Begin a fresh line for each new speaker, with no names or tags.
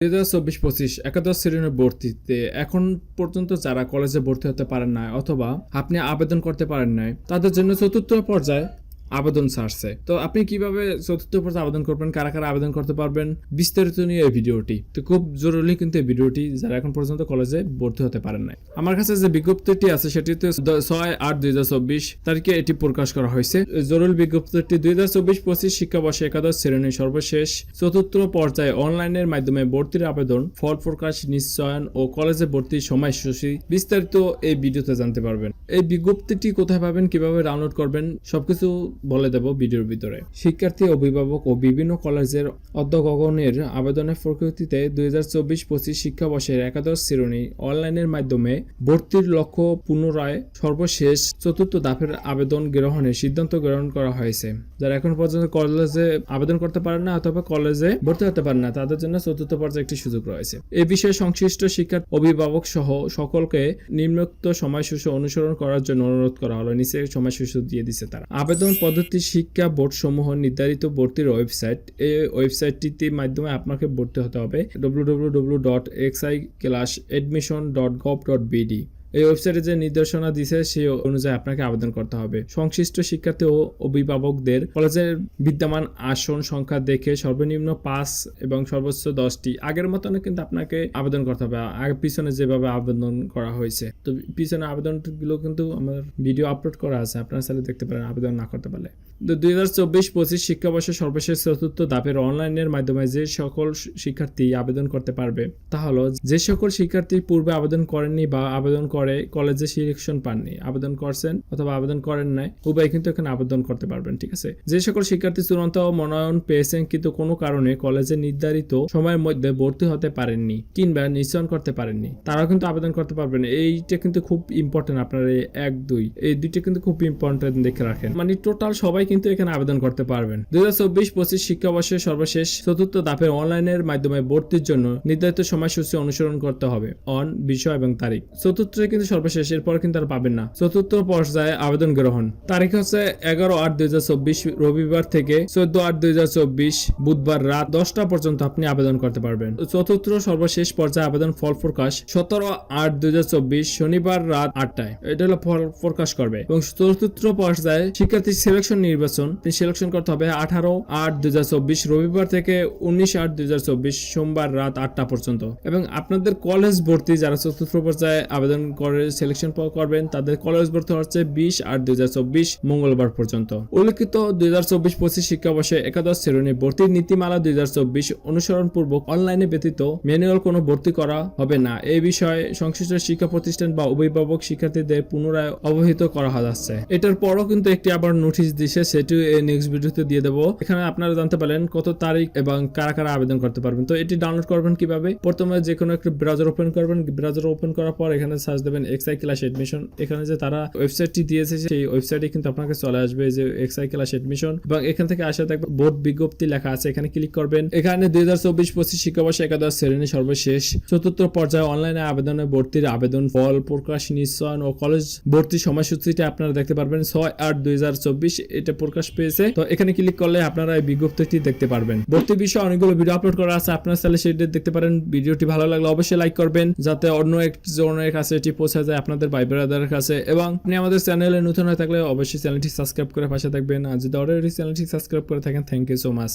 দুই হাজার চব্বিশ পঁচিশ একাদশ শ্রেণির ভর্তিতে এখন পর্যন্ত যারা কলেজে ভর্তি হতে পারেন না অথবা আপনি আবেদন করতে পারেন নাই, তাদের জন্য চতুর্থ পর্যায়ে আবেদন ছাড়ছে। তো আপনি কীভাবে চতুর্থ পর্যায়ে আবেদন করবেন? কারা কারা আবেদন করতে পারবেন? বিস্তারিত নিয়ে এই ভিডিওটি। তো খুব জরুরি কিন্তু এই ভিডিওটি যারা এখন পর্যন্ত কলেজে ভর্তি হতে পারেন নাই। আমার কাছে যে বিজ্ঞপ্তিটি আছে সেটিতে ছয় আট দুই হাজার চব্বিশ তারিখে এটি প্রকাশ করা হয়েছে। জরুরি বিজ্ঞপ্তিটি দুই হাজার চব্বিশ পঁচিশ শিক্ষাবর্ষে একাদশ শ্রেণির সর্বশেষ চতুর্থ পর্যায়ে অনলাইনের মাধ্যমে ভর্তির আবেদন ফল প্রকাশ, নিশ্চয়ন ও কলেজে ভর্তির সময়সূচি বিস্তারিত এই ভিডিওতে জানতে পারবেন। এই বিজ্ঞপ্তিটি কোথায় পাবেন, কীভাবে ডাউনলোড করবেন, সবকিছু বলে দেব ভিডিওর ভিতরে। শিক্ষার্থী, অভিভাবক ও বিভিন্ন কলেজের অধ্যগণের আবেদনের প্রকৃতিতে দুই হাজার চব্বিশ পঁচিশ শিক্ষাবর্ষের একাদশ শ্রেণি অনলাইনের মাধ্যমে ভর্তির লক্ষ্য পুনরায় সর্বশেষ চতুর্থ ধাপের আবেদন গ্রহণের সিদ্ধান্ত গ্রহণ করা হয়েছে। যারা এখন পর্যন্ত কলেজে আবেদন করতে পারে না অথবা কলেজে ভর্তি হতে পারে না, তাদের জন্য চতুর্থ পর্যায়ে একটি সুযোগ রয়েছে। এ বিষয়ে সংশ্লিষ্ট শিক্ষা অভিভাবক সহ সকলকে নিম্নোক্ত সময়সূচি অনুসরণ করার জন্য অনুরোধ করা হলো। নিচে সময়সূচি দিয়ে দিছে তারা। আবেদন পদ্ধতি শিক্ষা বোর্ড সমূহ নির্ধারিত ভর্তির ওয়েবসাইট। এই ওয়েবসাইটটির মাধ্যমে আপনাকে ভর্তি হতে হবে। www.exi-admission.gov.bd এই ওয়েবসাইটে যে নির্দেশনা দিছে, সেই অনুযায়ী আপনাকে আবেদন করতে হবে। সংশ্লিষ্ট শিক্ষার্থী ও অভিভাবকদের কলেজের বিদ্যমান আসন সংখ্যা দেখে সর্বনিম্ন পাঁচ এবং সর্বোচ্চ দশটি, আগের মতন কিন্তু আপনাকে আবেদন করতে হবে। আগে পিছনে যেভাবে আবেদন করা হয়েছে। তো পিছনে আবেদনগুলো কিন্তু আমার ভিডিও আপলোড করা আছে, আপনারা চাইলে দেখতে পারেন, আবেদন না করতে পারলে। দুই হাজার চব্বিশ পঁচিশ শিক্ষাবর্ষের সর্বশেষ চতুর্থ ধাপের অনলাইনের মাধ্যমে যে সকল শিক্ষার্থী আবেদন করতে পারবে, তা হলো যে সকল শিক্ষার্থী পূর্বে আবেদন করেননি বা আবেদন করে কলেজে সিলেকশন পাননি, আবেদন করছেন অথবা আবেদন করেন নাই, উভয় কিন্তু এখানে আবেদন করতে পারবেন, ঠিক আছে? যে সকল শিক্ষার্থী চূড়ান্ত মনোনয়ন পেয়েছেন কিন্তু কোনো কারণে কলেজে নির্ধারিত সময়ের মধ্যে ভর্তি হতে পারেননি, কিংবা নিশ্চয়ন করতে পারেননি, তারাও কিন্তু আবেদন করতে পারবেন। এইটা কিন্তু খুব ইম্পর্টেন্ট আপনার এই এক, দুই, এই দুইটা কিন্তু খুব ইম্পর্টেন্ট দেখে রাখেন। মানে টোটাল সবাই কিন্তু এখানে আবেদন করতে পারবেন। দুই হাজার চব্বিশ পঁচিশ শিক্ষাবর্ষের সর্বশেষ চতুর্থ ধাপের অনলাইনের মাধ্যমে ভর্তির জন্য নির্ধারিত সময়সূচি অনুসরণ করতে হবে, অন, বিষয় এবং তারিখ। চতুর্থ কিন্তু সর্বশেষ, এরপর কিন্তু আর পাবেন না। চতুর্থ পর্যায়ে আবেদন গ্রহণ। তারিখ হচ্ছে এগারো আট দুই হাজার চব্বিশ রবিবার থেকে চোদ্দ আট দুই হাজার চব্বিশ বুধবার রাত দশটা পর্যন্ত আপনি আবেদন করতে পারবেন। চতুর্থ সর্বশেষ পর্যায়ে আবেদন ফল প্রকাশ সতেরো আট দুই হাজার চব্বিশ শনিবার রাত আটটায়। এটা হলো ফল প্রকাশ করবে। এবং চতুর্থ পর্যায়ে শিক্ষার্থী সিলেকশন নির্বাচন। সিলেকশন করতে হবে আঠারো আট দুই হাজার চব্বিশ রবিবার থেকে উনিশ আট দুই হাজার চব্বিশ সোমবার রাত আটটা পর্যন্ত। এবং আপনাদের কলেজ ভর্তি যারা চতুর্থ পর্যায়ে আবেদন সিলেকশন করবেন। তাদের কলেজ ভর্তি হচ্ছে বিশ আট দুই মঙ্গলবার পর্যন্ত। উল্লিখিত দুই হাজার চব্বিশ পঁচিশ শিক্ষাবর্ষে একাদশ শ্রেণি ভর্তির নীতিমালা দুই হাজার চব্বিশ অনুসরণ পূর্বক অনলাইনে ব্যতীত ম্যানুয়াল কোনো ভর্তি করা হবে না। এই বিষয়ে সংশ্লিষ্ট শিক্ষা প্রতিষ্ঠান বা অভিভাবক শিক্ষার্থীদের পুনরায় অবহিত করা যাচ্ছে। এটার পরও কিন্তু একটি আবার নোটিশ দিছে সেটি নেক্সট ভিডিওতে দিয়ে দেবো। এখানে আপনারা জানতে পারলেন কত তারিখ এবং কারা কারা আবেদন করতে পারবেন। তো এটি ডাউনলোড করবেন কীভাবে? প্রথমে যে কোনো একটা ব্রাউজার ওপেন করবেন। ব্রাউজার ওপেন করার পর এখানে সার্চ দেবেন এক্সআই ক্লাস এডমিশন এখানে যে তারা ওয়েবসাইটটি দিয়েছে, সেই ওয়েবসাইটে কিন্তু আপনাকে চলে আসবে যে এক্সআই ক্লাস এডমিশন এবং এখান থেকে আসা দেখবে বোর্ড বিজ্ঞপ্তি লেখা আছে, এখানে ক্লিক করবেন। এখানে দুই হাজার চব্বিশ পঁচিশ শিক্ষাবর্ষে একাদশ শ্রেণি সর্বশেষ। চতুর্থ পর্যায়ে অনলাইনে আবেদনে ভর্তির আবেদন ফল, প্রকাশ নিশ্চয়ন ও কলেজ ভর্তি সময়সূচিটা আপনারা দেখতে পারবেন ছয় আট দুই হাজার চব্বিশ। এটা প্রকাশ পেয়েছে। তো এখানে ক্লিক করলে আপনারা এই বিজ্ঞপ্তিটি দেখতে পারবেন। ভর্তি বিষয়ে অনেকগুলো ভিডিও আপলোড করা আছে। আপনারা চাইলে সেটি দেখতে পারেন। ভিডিওটি ভালো লাগলে অবশ্যই লাইক করবেন। যাতে অন্য একজনের কাছে এটি পৌঁছে যায় আপনাদের ভাই ব্রাদারের কাছে এবং আপনি আমাদের চ্যানেলে নতুন হয়ে থাকলে অবশ্যই চ্যানেলটি সাবস্ক্রাইব করে পাশে থাকবেন। আর যদি অলরেডি চ্যানেলটি সাবস্ক্রাইব করে থাকেন থ্যাংক ইউ সো মাচ